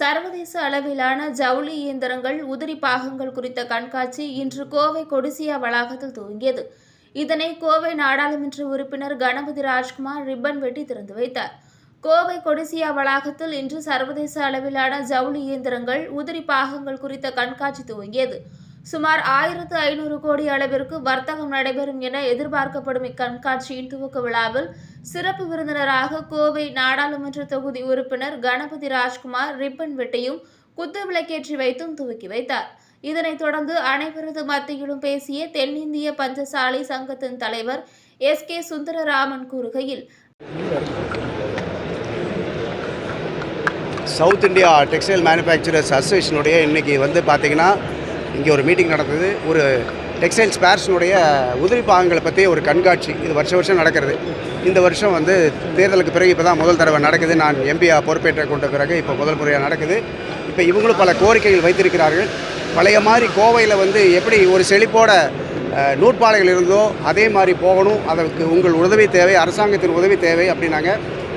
சர்வதேச அளவிலான ஜவுளி இயந்திரங்கள் உதிரி பாகங்கள் குறித்த கண்காட்சி இன்று கோவை கொடிசியா வளாகத்தில் துவங்கியது. இதனை கோவை நாடாளுமன்ற உறுப்பினர் கணபதி ராஜ்குமார் ரிப்பன் வெட்டி திறந்து வைத்தார். கோவை கொடிசியா வளாகத்தில் இன்று சர்வதேச அளவிலான ஜவுளி இயந்திரங்கள் உதிரி பாகங்கள் குறித்த கண்காட்சி துவங்கியது. சுமார் ஆயிரத்து ஐநூறு கோடி அளவிற்கு வர்த்தகம் நடைபெறும் என எதிர்பார்க்கப்படும் இக்கண்காட்சியின் துவக்க விழாவில் சிறப்பு விருந்தினராக கோவை நாடாளுமன்ற தொகுதி உறுப்பினர் கணபதி ராஜ்குமார் ரிப்பன் வெட்டியும் குத்து விளக்கேற்றி வைத்தும் துவக்கி வைத்தார். இதனைத் தொடர்ந்து அனைவரது மத்தியிலும் பேசிய தென்னிந்திய பஞ்சசாலை சங்கத்தின் தலைவர் எஸ் கே சுந்தரராமன் கூறுகையில் சவுத் இந்தியா டெக்ஸ்டைல் மேனுஃபேக்சரர்ஸ் அசோசியேஷனுடைய இன்றைக்கி வந்து பார்த்திங்கன்னா இங்கே ஒரு மீட்டிங் நடந்தது. ஒரு டெக்ஸ்டைல் ஸ்பேர்ஸினுடைய உதிரி பாகங்களை பற்றி ஒரு கண்காட்சி. இது வருஷம் வருஷம் நடக்கிறது. இந்த வருஷம் வந்து தேர்தலுக்கு பிறகு இப்போ தான் முதல் தடவை நடக்குது. நான் எம்பியாக பொறுப்பேற்ற கொண்ட பிறகு இப்போ முதல் முறையாக நடக்குது. இப்போ இவங்களும் பல கோரிக்கைகள் வைத்திருக்கிறார்கள். பழைய மாதிரி கோவையில் வந்து எப்படி ஒரு செழிப்போட நூற்பாலைகள் இருந்தோ அதே மாதிரி போகணும். அதற்கு உங்கள் உதவி தேவை அரசாங்கத்தின் உதவி தேவை அப்படின்னாங்க.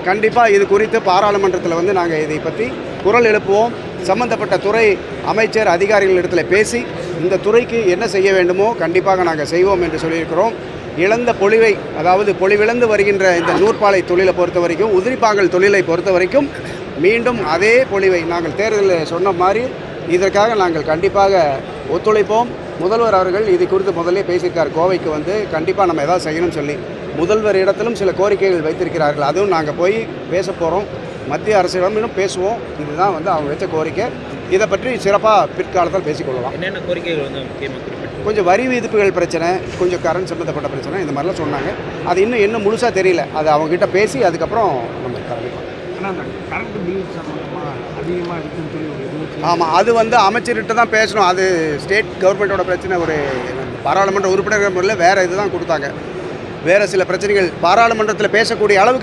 கண்டிப்பாக இது குறித்து பாராளுமன்றத்தில் வந்து நாங்கள் இதை பற்றி குரல் எழுப்புவோம். சம்பந்தப்பட்ட துறை அமைச்சர் அதிகாரிகள் இடத்துல பேசி இந்த துறைக்கு என்ன செய்ய வேண்டுமோ கண்டிப்பாக நாங்கள் செய்வோம் என்று சொல்லியிருக்கிறோம். இழந்த பொழிவை அதாவது பொலிவிழந்து வருகின்ற இந்த நூற்பாலை தொழிலை பொறுத்த வரைக்கும் உதிரிப்பாங்கல் தொழிலை பொறுத்த வரைக்கும் மீண்டும் அதே பொழிவை நாங்கள் தேர்தலில் சொன்ன மாதிரி இதற்காக நாங்கள் கண்டிப்பாக ஒத்துழைப்போம். முதல்வர் அவர்கள் இது குறித்து முதல்ல பேசியிருக்கார். கோவைக்கு வந்து கண்டிப்பாக நம்ம எதாவது செய்யணும்னு சொல்லி. முதல்வர் இடத்திலும் சில கோரிக்கைகள் வைத்திருக்கிறார்கள். அதுவும் நாங்கள் போய் பேச போகிறோம் மத்திய அரசிடமிலும் பேசுவோம். இதுதான் வந்து அவங்க வச்ச கோரிக்கை. இதை பற்றி சிறப்பாக பிற்காலத்தில் பேசிக்கொள்ளலாம். என்னென்ன கோரிக்கைகள் வந்து முக்கியமாக கொஞ்சம் வரி விதிப்புகள் பிரச்சனை கொஞ்சம் கரண்ட் சம்மந்தப்பட்ட பிரச்சனை இந்த மாதிரிலாம் சொன்னாங்க. அது இன்னும் இன்னும் முழுசாக தெரியல. அது அவங்ககிட்ட பேசி அதுக்கப்புறம் நம்ம அந்த கரண்ட் பில் சம்மந்தமாக அதிகமாக இருக்குன்னு சொல்லி ஒரு இது ஆமாம் அது வந்து அமைச்சர்கிட்ட தான் பேசணும். அது ஸ்டேட் கவர்மெண்ட்டோட பிரச்சனை ஒரு பாராளுமன்ற உறுப்பினர்கள் முறையில் வேறு இதுதான் கொடுத்தாங்க. வேறு சில பிரச்சனைகள் பாராளுமன்றத்தில் பேசக்கூடிய அளவுக்கு